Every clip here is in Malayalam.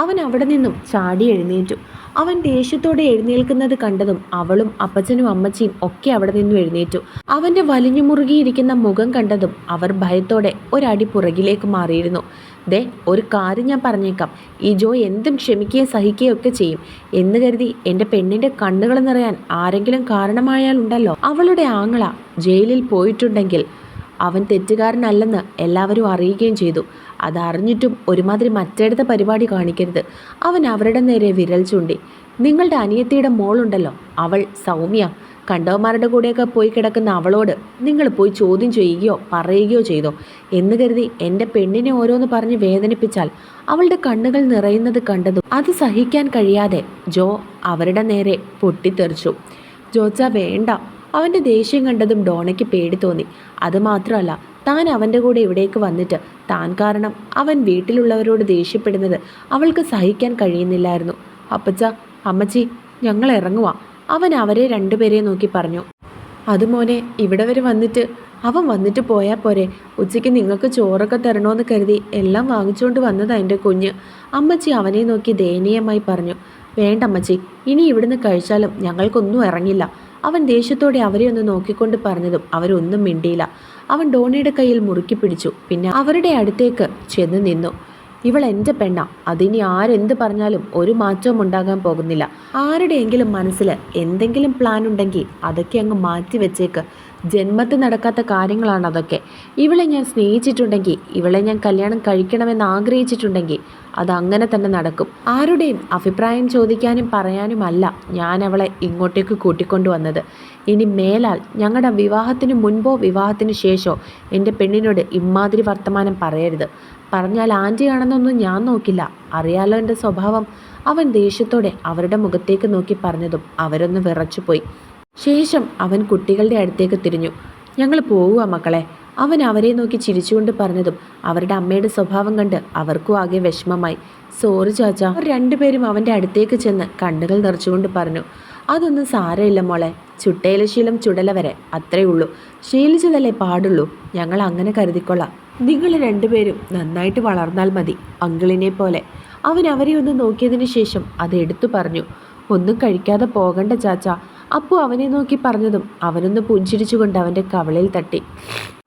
അവൻ അവിടെ നിന്നും ചാടി എഴുന്നേറ്റു. അവൻ ദേഷ്യത്തോടെ എഴുന്നേൽക്കുന്നത് കണ്ടതും അവളും അപ്പച്ചനും അമ്മച്ചിയും ഒക്കെ അവിടെ നിന്നും എഴുന്നേറ്റു. അവന്റെ വലിഞ്ഞു മുറുകിയിരിക്കുന്ന മുഖം കണ്ടതും അവർ ഭയത്തോടെ ഒരടി പുറകിലേക്ക് മാറിയിരുന്നു. ദേ ഒരു കാര്യം ഞാൻ പറഞ്ഞേക്കാം. ഈ ജോ എന്തും ക്ഷമിക്കുകയും സഹിക്കുകയും ഒക്കെ ചെയ്യും. എന്ന് കരുതി എന്റെ പെണ്ണിന്റെ കണ്ണുകൾ നിറയാൻ ആരെങ്കിലും കാരണമായാലുണ്ടല്ലോ. അവളുടെ ആങ്ങള ജയിലിൽ പോയിട്ടുണ്ടെങ്കിൽ അവൻ തെറ്റുകാരനല്ലെന്ന് എല്ലാവരും അറിയുകയും ചെയ്തു. അതറിഞ്ഞിട്ടും ഒരുമാതിരി മറ്റെടുത്ത പരിപാടി കാണിക്കരുത്. അവൻ അവരുടെ നേരെ വിരൽ ചൂണ്ടി. നിങ്ങളുടെ അനിയത്തിയുടെ മോളുണ്ടല്ലോ. അവൾ സൗമ്യ. കണ്ടവന്മാരുടെ കൂടെയൊക്കെ പോയി കിടക്കുന്ന അവളോട് നിങ്ങൾ പോയി ചോദ്യം ചെയ്യുകയോ പറയുകയോ ചെയ്തോ. എന്ന് കരുതി എന്റെ പെണ്ണിനെ ഓരോന്ന് പറഞ്ഞ് വേദനിപ്പിച്ചാൽ അവളുടെ കണ്ണുകൾ നിറയുന്നത് കണ്ടതും അത് സഹിക്കാൻ കഴിയാതെ ജോ അവരുടെ നേരെ പൊട്ടിത്തെറിച്ചു. ജോച്ച വേണ്ട. അവന്റെ ദേഷ്യം കണ്ടതും ഡോണയ്ക്ക് പേടി തോന്നി. അതുമാത്രമല്ല താൻ അവന്റെ കൂടെ ഇവിടേക്ക് വന്നിട്ട് താൻ കാരണം അവൻ വീട്ടിലുള്ളവരോട് ദേഷ്യപ്പെടുന്നത് അവൾക്ക് സഹിക്കാൻ കഴിയുന്നില്ലായിരുന്നു. അപ്പച്ച അമ്മച്ചി ഞങ്ങൾ ഇറങ്ങുവാ. അവൻ അവരെ രണ്ടുപേരെയും നോക്കി പറഞ്ഞു. അത് മോനെ ഇവിടെ വരെ വന്നിട്ട് അവൻ വന്നിട്ട് പോയാൽ പോരെ. ഉച്ചയ്ക്ക് നിങ്ങൾക്ക് ചോറൊക്കെ തരണമെന്ന് കരുതി എല്ലാം വാങ്ങിച്ചുകൊണ്ട് വന്നതാ എന്റെ കുഞ്ഞ്. അമ്മച്ചി അവനെ നോക്കി ദയനീയമായി പറഞ്ഞു. വേണ്ട അമ്മച്ചി ഇനി ഇവിടുന്ന് കഴിച്ചാലും ഞങ്ങൾക്കൊന്നും ഇറങ്ങില്ല. അവൻ ദേഷ്യത്തോടെ അവരെ ഒന്ന് നോക്കിക്കൊണ്ട് പറഞ്ഞതും അവരൊന്നും മിണ്ടിയില്ല. അവൻ ഡോണിയുടെ കയ്യിൽ മുറുക്കി പിടിച്ചു. പിന്നെ അവരുടെ അടുത്തേക്ക് ചെന്ന് നിന്നു. ഇവൾ എന്റെ പെണ്ണ. അതിനി ആരെന്ത് പറഞ്ഞാലും ഒരു മാറ്റവും ഉണ്ടാകാൻ പോകുന്നില്ല. ആരുടെയെങ്കിലും മനസ്സിൽ എന്തെങ്കിലും പ്ലാൻ ഉണ്ടെങ്കിൽ അതൊക്കെ അങ്ങ് മാറ്റി വെച്ചേക്ക്. ജന്മത്തിൽ നടക്കാത്ത കാര്യങ്ങളാണ് അതൊക്കെ. ഇവളെ ഞാൻ സ്നേഹിച്ചിട്ടുണ്ടെങ്കിൽ ഇവളെ ഞാൻ കല്യാണം കഴിക്കണമെന്ന് ആഗ്രഹിച്ചിട്ടുണ്ടെങ്കിൽ അത് അങ്ങനെ തന്നെ നടക്കും. ആരുടെയും അഭിപ്രായം ചോദിക്കാനും പറയാനുമല്ല ഞാൻ അവളെ ഇങ്ങോട്ടേക്ക് കൂട്ടിക്കൊണ്ടുവന്നത് ഇനി മേലാൽ ഞങ്ങളുടെ വിവാഹത്തിന് മുൻപോ വിവാഹത്തിന് ശേഷമോ എന്റെ പെണ്ണിനോട് ഇമ്മാതിരി വർത്തമാനം പറയരുത്. പറഞ്ഞാൽ ആന്റിയാണെന്നൊന്നും ഞാൻ നോക്കില്ല. അറിയാലോ എന്റെ സ്വഭാവം. അവൻ ദേഷ്യത്തോടെ അവരുടെ മുഖത്തേക്ക് നോക്കി പറഞ്ഞതും അവരൊന്ന് വിറച്ചുപോയി. ശേഷം അവൻ കുട്ടികളുടെ അടുത്തേക്ക് തിരിഞ്ഞു. ഞങ്ങൾ പോവുക മക്കളെ. അവൻ അവരെ നോക്കി ചിരിച്ചുകൊണ്ട് പറഞ്ഞതും അവരുടെ അമ്മയുടെ സ്വഭാവം കണ്ട് അവർക്കും ആകെ വിഷമമായി. സോറി ചാച്ച. അവർ രണ്ടുപേരും അവന്റെ അടുത്തേക്ക് ചെന്ന് കണ്ണുകൾ നിറച്ചുകൊണ്ട് പറഞ്ഞു അതൊന്നും സാരമില്ല മോളെ. ചുട്ടയിലെ ശീലം ചുടല വരെ. അത്രേ ഉള്ളൂ. ശീലിച്ചതല്ലേ പാടുള്ളൂ. ഞങ്ങൾ അങ്ങനെ കരുതിക്കൊള്ളാം. നിങ്ങൾ രണ്ടുപേരും നന്നായിട്ട് വളർന്നാൽ മതി അങ്കിളിനെ പോലെ. അവൻ അവരെ ഒന്ന് നോക്കിയതിന് ശേഷം അത് എടുത്തു പറഞ്ഞു ഒന്നും കഴിക്കാതെ പോകണ്ട ചാച്ച. അപ്പു അവനെ നോക്കി പറഞ്ഞതും അവനൊന്ന് പുഞ്ചിരിച്ചുകൊണ്ട് അവന്റെ കവളിൽ തട്ടി.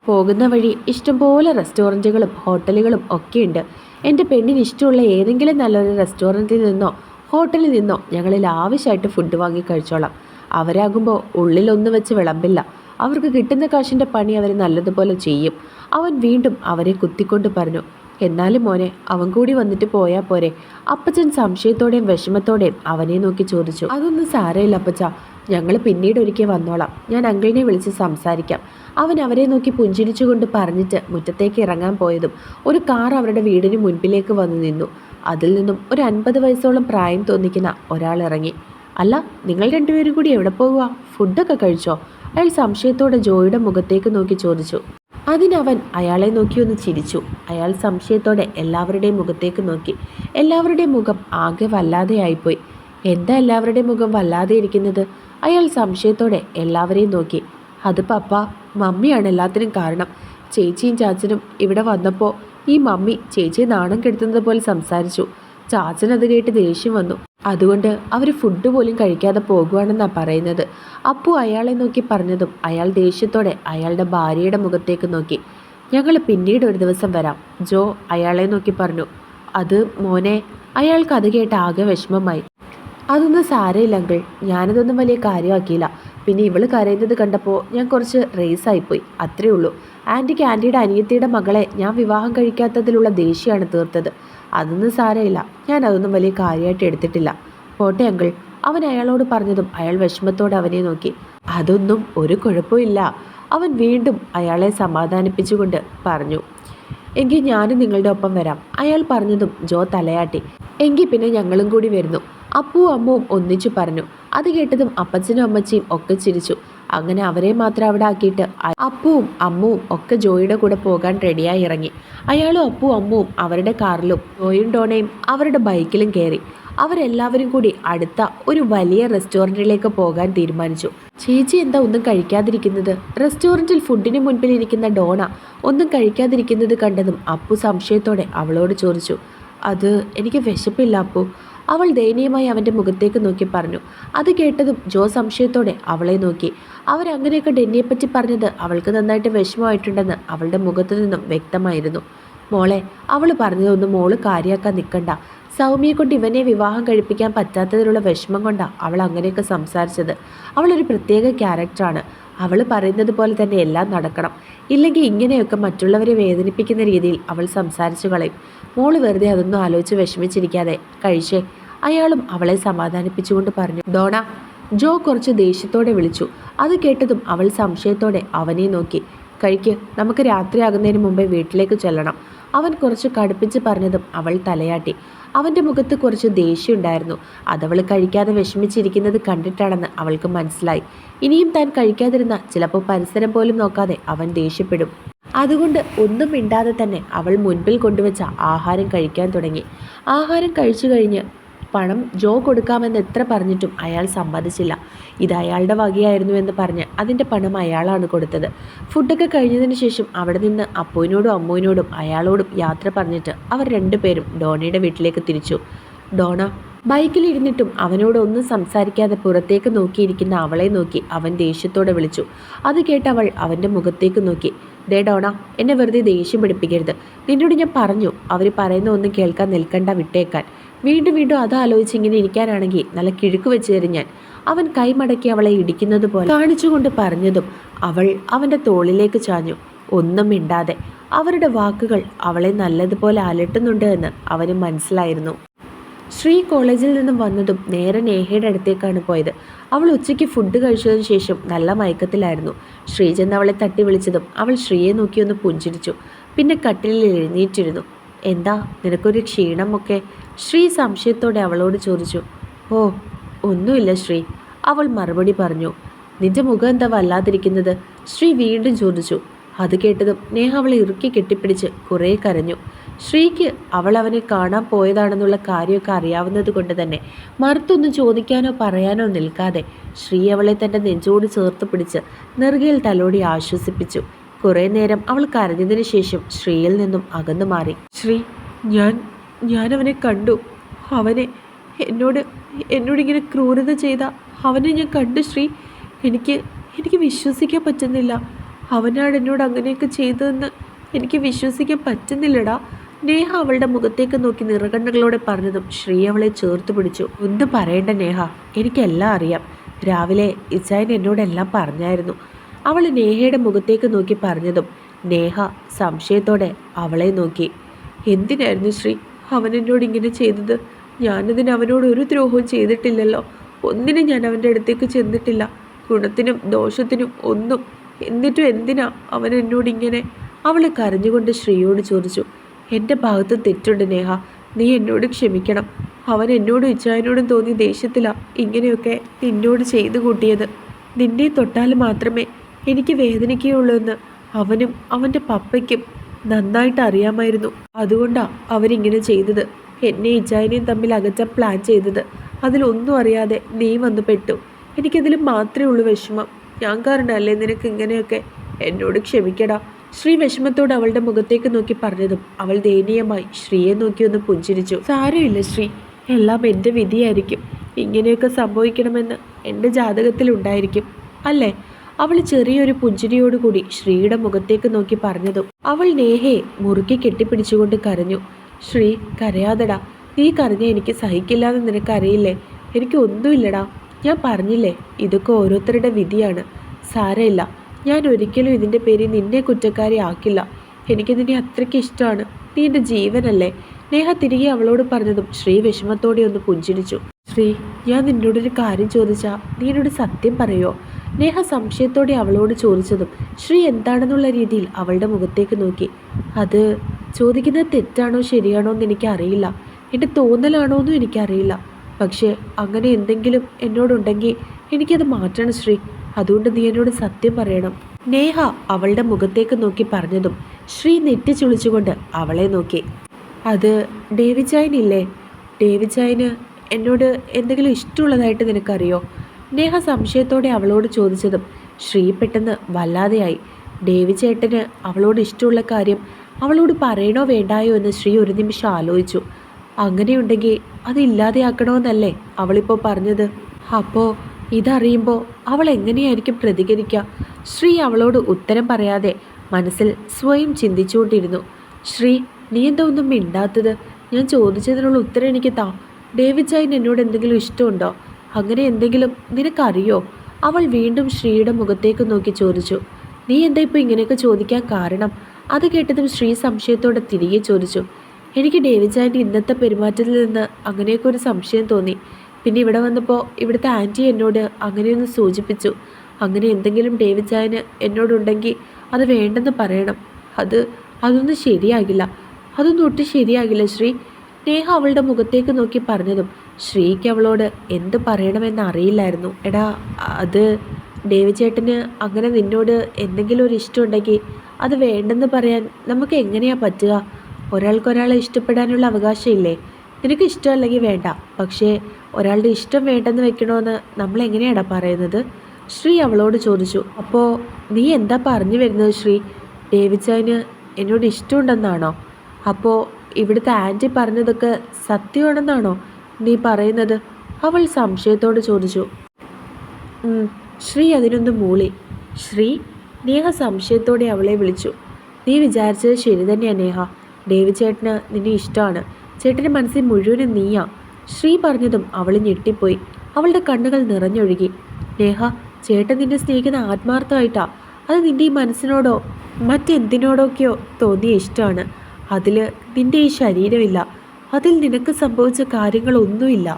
പോകുന്ന വഴി ഇഷ്ടംപോലെ റെസ്റ്റോറന്റുകളും ഹോട്ടലുകളും ഒക്കെയുണ്ട്. എന്റെ പെണ്ണിന് ഇഷ്ടമുള്ള ഏതെങ്കിലും നല്ലൊരു റെസ്റ്റോറന്റിൽ നിന്നോ ഹോട്ടലിൽ നിന്നോ ഞങ്ങളിൽ ആവശ്യമായിട്ട് ഫുഡ് വാങ്ങി കഴിച്ചോളാം. അവരാകുമ്പോൾ ഉള്ളിലൊന്നു വെച്ച് വിളമ്പില്ല. അവർക്ക് കിട്ടുന്ന കാശിന്റെ പണി അവർ നല്ലതുപോലെ ചെയ്യും. അവൻ വീണ്ടും അവരെ കുത്തിക്കൊണ്ട് പറഞ്ഞു എന്നാലും മോനെ അവൻ കൂടി വന്നിട്ട് പോയാൽ പോരെ. അപ്പച്ചൻ സംശയത്തോടെയും വിഷമത്തോടെയും അവനെ നോക്കി ചോദിച്ചു അതൊന്നും സാരമില്ല അപ്പച്ച. ഞങ്ങൾ പിന്നീട് ഒരിക്കൽ വന്നോളാം. ഞാൻ അങ്കിളിനെ വിളിച്ച് സംസാരിക്കാം. അവൻ അവരെ നോക്കി പുഞ്ചിരിച്ചുകൊണ്ട് പറഞ്ഞിട്ട് മുറ്റത്തേക്ക് ഇറങ്ങാൻ പോയതും ഒരു കാർ അവരുടെ വീടിന് മുൻപിലേക്ക് വന്നു നിന്നു. അതിൽ നിന്നും ഒരു അൻപത് വയസ്സോളം പ്രായം തോന്നിക്കുന്ന ഒരാൾ ഇറങ്ങി. അല്ല നിങ്ങൾ രണ്ടുപേരും കൂടി എവിടെ പോകുക ഫുഡൊക്കെ കഴിച്ചോ? അയാൾ സംശയത്തോടെ ജോയിയുടെ മുഖത്തേക്ക് നോക്കി ചോദിച്ചു. അതിനവൻ അയാളെ നോക്കി ഒന്ന് ചിരിച്ചു. അയാൾ സംശയത്തോടെ എല്ലാവരുടെയും മുഖത്തേക്ക് നോക്കി. എല്ലാവരുടെയും മുഖം ആകെ വല്ലാതെ വല്ലാതെയായിപ്പോയി. എന്താ എല്ലാവരുടെയും മുഖം വല്ലാതെ ഇരിക്കുന്നത്? അയാൾ സംശയത്തോടെ എല്ലാവരെയും നോക്കി. അത് പപ്പ മമ്മിയാണ് എല്ലാത്തിനും കാരണം. ചേച്ചിയും ചാച്ചനും ഇവിടെ വന്നപ്പോൾ ഈ മമ്മി ചേച്ചിയെ നാണം കെടുത്തുന്നത് പോലെ സംസാരിച്ചു. ചാച്ചൻ അത് കേട്ട് ദേഷ്യം വന്നു. അതുകൊണ്ട് അവർ ഫുഡ് പോലും കഴിക്കാതെ പോകുവാണെന്നാണ് പറയുന്നത്. അപ്പു അയാളെ നോക്കി പറഞ്ഞതും അയാൾ ദേഷ്യത്തോടെ അയാളുടെ ഭാര്യയുടെ മുഖത്തേക്ക് നോക്കി. ഞങ്ങൾ പിന്നീട് ഒരു ദിവസം വരാം. ജോ അയാളെ നോക്കി പറഞ്ഞു. അത് മോനെ. അയാൾക്ക് അത് കേട്ട് ആകെ വിഷമമായി. അതൊന്നും സാരമില്ല അങ്കിൾ. ഞാനതൊന്നും വലിയ കാര്യമാക്കിയില്ല. പിന്നെ ഇവൾ കരയുന്നത് കണ്ടപ്പോൾ ഞാൻ കുറച്ച് റേസായിപ്പോയി അത്രേ ഉള്ളൂ. ആന്റിക്ക് ആന്റിയുടെ അനിയത്തിയുടെ മകളെ ഞാൻ വിവാഹം കഴിക്കാത്തതിലുള്ള ദേഷ്യമാണ് തീർത്തത്. അതൊന്നും സാരമില്ല. ഞാൻ അതൊന്നും വലിയ കാര്യമായിട്ട് എടുത്തിട്ടില്ല. പോട്ടെ അങ്കിൾ. അവൻ അയാളോട് പറഞ്ഞതും അയാൾ വിഷമത്തോടെ അവനെ നോക്കി. അതൊന്നും ഒരു കുഴപ്പമില്ല അവൻ വീണ്ടും അയാളെ സമാധാനിപ്പിച്ചുകൊണ്ട് പറഞ്ഞു. എങ്കിൽ ഞാനും നിങ്ങളുടെ ഒപ്പം വരാം. അയാൾ പറഞ്ഞതും ജോ തലയാട്ടി. എങ്കിൽ പിന്നെ ഞങ്ങളും കൂടി വരുന്നു. അപ്പുവും അമ്മുവും ഒന്നിച്ചു പറഞ്ഞു. അത് കേട്ടതും അപ്പച്ചനും അമ്മച്ചിയും ഒക്കെ ചിരിച്ചു. അങ്ങനെ അവരെ മാത്രം അവിടെ ആക്കിയിട്ട് അപ്പുവും അമ്മുവും ഒക്കെ ജോയിയുടെ കൂടെ പോകാൻ റെഡിയായി ഇറങ്ങി. അയാളും അപ്പുവും അമ്മുവും അവരുടെ കാറിലും ജോയും ഡോണയും അവരുടെ ബൈക്കിലും കയറി. അവരെല്ലാവരും കൂടി അടുത്ത ഒരു വലിയ റെസ്റ്റോറന്റിലേക്ക് പോകാൻ തീരുമാനിച്ചു. ചേച്ചി എന്താ ഒന്നും കഴിക്കാതിരിക്കുന്നത്? റെസ്റ്റോറന്റിൽ ഫുഡിന് മുൻപിൽ ഇരിക്കുന്ന ഡോണ ഒന്നും കഴിക്കാതിരിക്കുന്നത് കണ്ടതും അപ്പു സംശയത്തോടെ അവളോട് ചോദിച്ചു. അത് എനിക്ക് വിശപ്പില്ല അപ്പു. അവൾ ദയനീയമായി അവന്റെ മുഖത്തേക്ക് നോക്കി പറഞ്ഞു. അത് കേട്ടതും ജോ സംശയത്തോടെ അവളെ നോക്കി. അവരങ്ങനെയൊക്കെ ഡെന്നിയെപ്പറ്റി പറഞ്ഞത് അവൾക്ക് നന്നായിട്ട് വിഷമമായിട്ടുണ്ടെന്ന് അവളുടെ മുഖത്തു നിന്നും വ്യക്തമായിരുന്നു. മോളെ അവൾ പറഞ്ഞതൊന്നും മോൾ കാര്യമാക്കാൻ നിൽക്കണ്ട സൗമ്യയെ കൊണ്ട് ഇവനെ വിവാഹം കഴിപ്പിക്കാൻ പറ്റാത്തതിലുള്ള വിഷമം കൊണ്ടാണ് അവൾ അങ്ങനെയൊക്കെ സംസാരിച്ചത്. അവളൊരു പ്രത്യേക ക്യാരക്ടറാണ്. അവൾ പറയുന്നത് പോലെ തന്നെ എല്ലാം നടക്കണം. ഇല്ലെങ്കിൽ ഇങ്ങനെയൊക്കെ മറ്റുള്ളവരെ വേദനിപ്പിക്കുന്ന രീതിയിൽ അവൾ സംസാരിച്ചു കളയും. മോൾ വെറുതെ അതൊന്നും ആലോചിച്ച് വിഷമിച്ചിരിക്കാതെ കഴിച്ചേ. അയാളും അവളെ സമാധാനിപ്പിച്ചുകൊണ്ട് പറഞ്ഞു ഡോണ ജോ കുറച്ച് ദേഷ്യത്തോടെ വിളിച്ചു. അത് കേട്ടതും അവൾ സംശയത്തോടെ അവനെ നോക്കി. കഴിക്ക് നമുക്ക് രാത്രിയാകുന്നതിന് മുമ്പേ വീട്ടിലേക്ക് ചെല്ലണം. അവൻ കുറച്ച് കടുപ്പിച്ച് പറഞ്ഞതും അവൾ തലയാട്ടി. അവന്റെ മുഖത്ത് കുറച്ച് ദേഷ്യമുണ്ടായിരുന്നു അതവൾ കഴിക്കാതെ വിഷമിച്ചിരിക്കുന്നത് കണ്ടിട്ടാണെന്ന് അവൾക്ക് മനസ്സിലായി. ഇനിയും താൻ കഴിക്കാതിരുന്ന ചിലപ്പോൾ പരിസരം പോലും നോക്കാതെ അവൻ ദേഷ്യപ്പെടും. അതുകൊണ്ട് ഒന്നും മിണ്ടാതെ തന്നെ അവൾ മുൻപിൽ കൊണ്ടുവച്ച ആഹാരം കഴിക്കാൻ തുടങ്ങി. ആഹാരം കഴിച്ചു കഴിഞ്ഞ് പണം ജോ കൊടുക്കാമെന്ന് എത്ര പറഞ്ഞിട്ടും അയാൾ സമ്മതിച്ചില്ല. ഇത് അയാളുടെ വകയായിരുന്നു എന്ന് പറഞ്ഞ് അതിന്റെ പണം അയാളാണ് കൊടുത്തത്. ഫുഡൊക്കെ കഴിഞ്ഞതിന് ശേഷം അവിടെ നിന്ന് അപ്പുവിനോടും അമ്മുവിനോടും അയാളോടും യാത്ര പറഞ്ഞിട്ട് അവർ രണ്ടുപേരും ഡോണയുടെ വീട്ടിലേക്ക് തിരിച്ചു. ഡോണ ബൈക്കിലിരുന്നിട്ടും അവനോട് ഒന്നും സംസാരിക്കാതെ പുറത്തേക്ക് നോക്കിയിരിക്കുന്ന അവളെ നോക്കി അവൻ ദേഷ്യത്തോടെ വിളിച്ചു. അത് കേട്ട് അവൾ അവന്റെ മുഖത്തേക്ക് നോക്കി. ദേ ഡോണ എന്നെ വെറുതെ ദേഷ്യം പിടിപ്പിക്കരുത്. നിന്നോട് ഞാൻ പറഞ്ഞു അവർ പറയുന്ന ഒന്നും കേൾക്കാൻ നിൽക്കണ്ട വിട്ടേക്കാൻ. വീണ്ടും വീണ്ടും അത് ആലോചിച്ച് ഇങ്ങനെ ഇരിക്കാനാണെങ്കിൽ നല്ല കിഴുക്ക് വെച്ച് തരും ഞാൻ. അവൻ കൈമടക്കി അവളെ ഇടിക്കുന്നത് പോലെ കാണിച്ചുകൊണ്ട് പറഞ്ഞതും അവൾ അവന്റെ തോളിലേക്ക് ചാഞ്ഞു. ഒന്നും മിണ്ടാതെ അവരുടെ വാക്കുകൾ അവളെ നല്ലതുപോലെ അലട്ടുന്നുണ്ട് എന്ന് അവന് മനസ്സിലായിരുന്നു. ശ്രീ കോളേജിൽ നിന്നും വന്നതും നേരെ നേഹയുടെ അടുത്തേക്കാണ് പോയത്. അവൾ ഉച്ചയ്ക്ക് ഫുഡ് കഴിച്ചതിന് ശേഷം നല്ല മയക്കത്തിലായിരുന്നു. ശ്രീചന്ദ് അവളെ തട്ടി വിളിച്ചതും അവൾ ശ്രീയെ നോക്കിയൊന്ന് പുഞ്ചിരിച്ചു. പിന്നെ കട്ടിലിൽ എഴുന്നേറ്റിരുന്നു. എന്താ നിനക്കൊരു ക്ഷീണമൊക്കെ? ശ്രീ സംശയത്തോടെ അവളോട് ചോദിച്ചു. ഓ ഒന്നുമില്ല ശ്രീ. അവൾ മറുപടി പറഞ്ഞു. നിന്റെ മുഖം എന്താ വല്ലാതിരിക്കുന്നത്? ശ്രീ വീണ്ടും ചോദിച്ചു. അത് കേട്ടതും നേഹ അവളെ ഇറുക്കി കെട്ടിപ്പിടിച്ച് കുറേ കരഞ്ഞു. ശ്രീക്ക് അവൾ അവനെ കാണാൻ പോയതാണെന്നുള്ള കാര്യമൊക്കെ അറിയാവുന്നത് കൊണ്ട് തന്നെ മറുത്തൊന്നും ചോദിക്കാനോ പറയാനോ നിൽക്കാതെ ശ്രീ അവളെ തന്റെ നെഞ്ചോട് ചേർത്ത് പിടിച്ച് നെറുകയിൽ തലോടി ആശ്വസിപ്പിച്ചു. കുറേ നേരം അവൾ കരഞ്ഞതിന് ശേഷം ശ്രീയിൽ നിന്നും അകന്നു മാറി. ശ്രീ ഞാൻ ഞാൻ അവനെ കണ്ടു. അവനെ എന്നോട് എന്നോടിങ്ങനെ ക്രൂരത ചെയ്ത അവനെ ഞാൻ കണ്ടു ശ്രീ. എനിക്ക് എനിക്ക് വിശ്വസിക്കാൻ പറ്റുന്നില്ല. അവനാണ് എന്നോട് അങ്ങനെയൊക്കെ ചെയ്തതെന്ന് എനിക്ക് വിശ്വസിക്കാൻ പറ്റുന്നില്ലടാ. നേഹ അവളുടെ മുഖത്തേക്ക് നോക്കി നിറകണ്ണുകളോടെ പറഞ്ഞതും ശ്രീ അവളെ ചേർത്ത് പിടിച്ചു. ഒന്ന് പറയണ്ട നേഹ എനിക്കെല്ലാം അറിയാം. രാവിലെ ഇച്ചായൻ എന്നോടെല്ലാം പറഞ്ഞായിരുന്നു. അവൾ നേഹയുടെ മുഖത്തേക്ക് നോക്കി പറഞ്ഞതും നേഹ സംശയത്തോടെ അവളെ നോക്കി. എന്തിനായിരുന്നു ശ്രീ? അവൻ എന്നോട് ഇങ്ങനെ ചെയ്തത്? ഞാനതിന് അവനോട് ഒരു ദ്രോഹവും ചെയ്തിട്ടില്ലല്ലോ. ഒന്നിനും ഞാൻ അവന്റെ അടുത്തേക്ക് ചെന്നിട്ടില്ല. ഗുണത്തിനും ദോഷത്തിനും ഒന്നും. എന്നിട്ടും എന്തിനാ അവൻ എന്നോട് ഇങ്ങനെ? അവൾ കരഞ്ഞുകൊണ്ട് ശ്രീയോട് ചോദിച്ചു. എന്റെ ഭാഗത്ത് തെറ്റുണ്ട് നേഹ. നീ എന്നോട് ക്ഷമിക്കണം. അവൻ എന്നോട് ഇച്ചായനോടും തോന്നി ദേഷ്യത്തിലാ ഇങ്ങനെയൊക്കെ നിന്നോട് ചെയ്തു കൂട്ടിയത്. നിന്നെ തൊട്ടാൽ മാത്രമേ എനിക്ക് വേദനിക്കുകയുള്ളൂവെന്ന് അവനും അവന്റെ പപ്പയ്ക്കും നന്നായിട്ട് അറിയാമായിരുന്നു. അതുകൊണ്ടാണ് അവരിങ്ങനെ ചെയ്തത്. എന്നെ ഇജായനെയും തമ്മിൽ അകറ്റാൻ പ്ലാൻ ചെയ്തത്. അതിലൊന്നും അറിയാതെ നീ വന്ന് പെട്ടു. എനിക്കതിൽ മാത്രമേ ഉള്ളൂ വിഷമം. ഞാൻ കാരണമല്ലേ നിനക്ക് ഇങ്ങനെയൊക്കെ എന്നോട് ക്ഷമിക്കടാ? ശ്രീ വിഷമത്തോട് അവളുടെ മുഖത്തേക്ക് നോക്കി പറഞ്ഞതും അവൾ ദയനീയമായി ശ്രീയെ നോക്കി ഒന്ന് പുഞ്ചിരിച്ചു. സാരമില്ല ശ്രീ. എല്ലാം എന്റെ വിധിയായിരിക്കും. ഇങ്ങനെയൊക്കെ സംഭവിക്കണമെന്ന് എന്റെ ജാതകത്തിലുണ്ടായിരിക്കും. അല്ലേ? അവൾ ചെറിയൊരു പുഞ്ചിരിയോടുകൂടി ശ്രീയുടെ മുഖത്തേക്ക് നോക്കി പറഞ്ഞതു അവൾ നേഹയെ മുറുക്കി കെട്ടിപ്പിടിച്ചുകൊണ്ട് കരഞ്ഞു. ശ്രീ കരയാതെടാ. നീ കരഞ്ഞ എനിക്ക് സഹിക്കില്ല നിനക്ക് നിനക്കറിയില്ലേ? എനിക്ക് ഒന്നുമില്ലടാ. ഞാൻ പറഞ്ഞില്ലേ ഇതൊക്കെ ഓരോരുത്തരുടെ വിധിയാണ്. സാരമില്ല. ഞാൻ ഒരിക്കലും ഇതിന്റെ പേരിൽ നിന്നെ കുറ്റക്കാരി ആക്കില്ല. എനിക്ക് നിന്നെ അത്രയ്ക്ക് ഇഷ്ടമാണ്. നീ എന്റെ ജീവനല്ലേ. നേഹ തിരികെ അവളോട് പറഞ്ഞതും ശ്രീ വിഷമത്തോടെ ഒന്ന് പുഞ്ചിരിച്ചു. ശ്രീ ഞാൻ നിന്നോടൊരു കാര്യം ചോദിച്ചാൽ നീ എന്നോട് സത്യം പറയോ? നേഹ സംശയത്തോടെ അവളോട് ചോദിച്ചതും ശ്രീ എന്താണെന്നുള്ള രീതിയിൽ അവളുടെ മുഖത്തേക്ക് നോക്കി. അത് ചോദിക്കുന്നത് തെറ്റാണോ ശരിയാണോ എന്ന് എനിക്കറിയില്ല. എന്റെ തോന്നലാണോ എന്നും എനിക്കറിയില്ല. പക്ഷേ അങ്ങനെ എന്തെങ്കിലും എന്നോടുണ്ടെങ്കിൽ എനിക്കത് മാറ്റണം ശ്രീ. അതുകൊണ്ട് നീ എന്നോട് സത്യം പറയണം. നേഹ അവളുടെ മുഖത്തേക്ക് നോക്കി പറഞ്ഞതും ശ്രീ നെറ്റി ചുളിച്ചുകൊണ്ട് അവളെ നോക്കി. അത് ഡേവിജായനില്ലേ ഡേവിജായന് എന്നോട് എന്തെങ്കിലും ഇഷ്ടമുള്ളതായിട്ട് നിനക്കറിയോ? നേഹ സംശയത്തോടെ അവളോട് ചോദിച്ചതും ശ്രീ പെട്ടെന്ന് വല്ലാതെയായി. ഡേവി ചേട്ടന് അവളോട് ഇഷ്ടമുള്ള കാര്യം അവളോട് പറയണോ വേണ്ടായോ എന്ന് ശ്രീ ഒരു നിമിഷം ആലോചിച്ചു. അങ്ങനെയുണ്ടെങ്കിൽ അത് ഇല്ലാതെയാക്കണമെന്നല്ലേ അവളിപ്പോൾ പറഞ്ഞത്? അപ്പോൾ ഇതറിയുമ്പോൾ അവൾ എങ്ങനെയായിരിക്കും പ്രതികരിക്കുക ശ്രീ അവളോട് ഉത്തരം പറയാതെ മനസ്സിൽ സ്വയം ചിന്തിച്ചുകൊണ്ടിരുന്നു. ശ്രീ നീ എന്താ ഒന്നും മിണ്ടാത്തത്? ഞാൻ ചോദിച്ചതിനുള്ള ഉത്തരം എനിക്ക് താ. ഡേവിഡ് ചായൻ എന്നോട് എന്തെങ്കിലും ഇഷ്ടമുണ്ടോ? അങ്ങനെ എന്തെങ്കിലും നിനക്കറിയോ? അവൾ വീണ്ടും ശ്രീയുടെ മുഖത്തേക്ക് നോക്കി ചോദിച്ചു. നീ എന്താ ഇപ്പോൾ ഇങ്ങനെയൊക്കെ ചോദിക്കാൻ കാരണം? അത് കേട്ടതും ശ്രീ സംശയത്തോടെ തിരികെ ചോദിച്ചു. എനിക്ക് ഡേവിഡ് ഇന്നത്തെ പെരുമാറ്റത്തിൽ നിന്ന് അങ്ങനെയൊക്കെ ഒരു സംശയം തോന്നി. പിന്നെ ഇവിടെ വന്നപ്പോൾ ഇവിടുത്തെ ആന്റി എന്നോട് അങ്ങനെയൊന്ന് സൂചിപ്പിച്ചു. അങ്ങനെ എന്തെങ്കിലും ഡേവിഡ് എന്നോടുണ്ടെങ്കിൽ അത് വേണ്ടെന്ന് പറയണം. അത് അതൊന്നും ശരിയാകില്ല. അതൊന്നും ഒട്ടും ശരിയാകില്ല ശ്രീ. നേഹ അവളുടെ മുഖത്തേക്ക് നോക്കി പറഞ്ഞതും ശ്രീക്ക് അവളോട് എന്ത് പറയണമെന്ന് അറിയില്ലായിരുന്നു. എടാ അത് ദേവിചേട്ടന് അങ്ങനെ നിന്നോട് എന്തെങ്കിലും ഒരു ഇഷ്ടമുണ്ടെങ്കിൽ അത് വേണ്ടെന്ന് പറയാൻ നമുക്ക് എങ്ങനെയാ പറ്റുക? ഒരാൾക്കൊരാളെ ഇഷ്ടപ്പെടാനുള്ള അവകാശമില്ലേ? നിനക്ക് ഇഷ്ടമല്ലെങ്കിൽ വേണ്ട. പക്ഷേ ഒരാളുടെ ഇഷ്ടം വേണ്ടെന്ന് വെക്കണമെന്ന് നമ്മൾ എങ്ങനെയാടാ പറയുന്നത്? ശ്രീ അവളോട് ചോദിച്ചു അപ്പോൾ നീ എന്താ പറഞ്ഞു വരുന്നത് ശ്രീ? ദേവിച്ചതിന് എന്നോട് ഇഷ്ടമുണ്ടെന്നാണോ? അപ്പോൾ ഇവിടുത്തെ ആന്റി പറഞ്ഞതൊക്കെ സത്യമാണെന്നാണോ നീ പറയുന്നത്? അവൾ സംശയത്തോട് ചോദിച്ചു. ശ്രീ അതിനൊന്ന് മൂളി. ശ്രീ നേഹ സംശയത്തോടെ അവളെ വിളിച്ചു. നീ വിചാരിച്ചത് ശരി തന്നെയാണ് നേഹ. ഡേവി ചേട്ടന് നിന്നെ ഇഷ്ടമാണ്. ചേട്ടന്റെ മനസ്സിൽ മുഴുവനും നീയാ. ശ്രീ പറഞ്ഞതും അവൾ ഞെട്ടിപ്പോയി. അവളുടെ കണ്ണുകൾ നിറഞ്ഞൊഴുകി. നേഹ ചേട്ടൻ നിന്നെ സ്നേഹിക്കുന്ന ആത്മാർത്ഥമായിട്ടാ. അത് നിന്റെ ഈ മനസ്സിനോടോ മറ്റെന്തിനോടൊക്കെയോ തോന്നിയ ഇഷ്ടമാണ്. അതിൽ നിന്റെ ഈ ശരീരമില്ല. അതിൽ നിനക്ക് സംഭവിച്ച കാര്യങ്ങളൊന്നുമില്ല.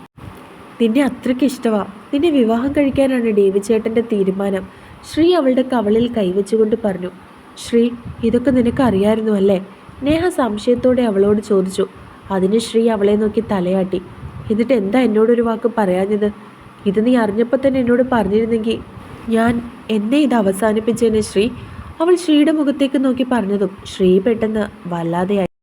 നിന്നെ അത്രയ്ക്ക് ഇഷ്ടമാ നിന്നെ വിവാഹം കഴിക്കാനാണ് ഡേവി ചേട്ടന്റെ തീരുമാനം. ശ്രീ അവളുടെ കവളിൽ കൈവച്ചുകൊണ്ട് പറഞ്ഞു ശ്രീ ഇതൊക്കെ നിനക്കറിയായിരുന്നു അല്ലേ? നേഹ സംശയത്തോടെ അവളോട് ചോദിച്ചു. അതിന് ശ്രീ അവളെ നോക്കി തലയാട്ടി. എന്നിട്ട് എന്താ എന്നോടൊരു വാക്ക് പറയാഞ്ഞത്? ഇത് നീ അറിഞ്ഞപ്പോൾ തന്നെ എന്നോട് പറഞ്ഞിരുന്നെങ്കിൽ ഞാൻ എന്നെ ഇത് അവസാനിപ്പിച്ചേനെ ശ്രീ. അവൾ ശ്രീയുടെ മുഖത്തേക്ക് നോക്കി പറഞ്ഞതും ശ്രീ പെട്ടെന്ന് വല്ലാതെയായി.